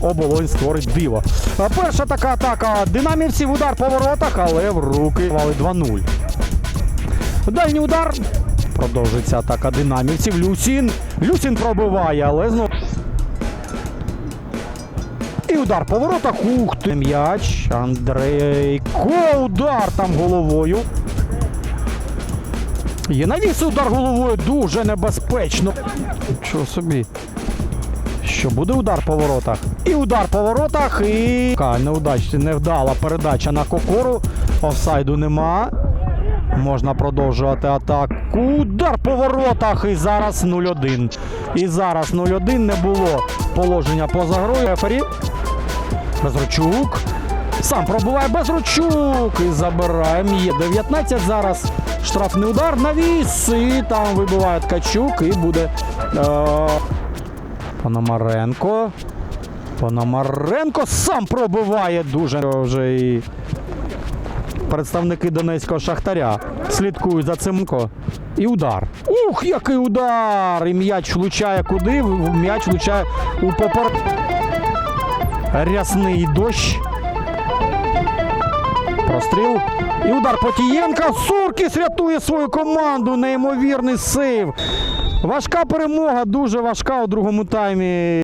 Оболонь створить диво. Перша така атака динамівців, удар по воротах, але в руки вали 2-0. Дальній удар. Продовжується атака динамівців. Люсін. Люсін пробиває, але знову. І удар по воротах. Ух ти. М'яч. Андрейко. Удар там головою. Є навіс удар головою. Дуже небезпечно. Чого собі? Що буде удар по воротах? І удар по воротах, і. Неудач, невдала передача на кокору. Офсайду нема. Можна продовжувати атаку. Удар по воротах. І зараз 0-1. І зараз 0-1 не було положення поза грою. Рефері. Безручук. Сам пробиває Безручук. І забираємо. Є 19 зараз. Штрафний удар. Навіс. І там вибиває Ткачук. І буде. Е- Пономаренко. Пономаренко сам пробиває дуже вже і представники Донецького шахтаря слідкують за цимко. І удар. Ух, який удар! І м'яч влучає куди? М'яч влучає у попор. Рясний дощ. Простріл. І удар Потієнка. Суркіс рятує свою команду. Неймовірний сейв. Важка перемога, дуже важка у другому таймі.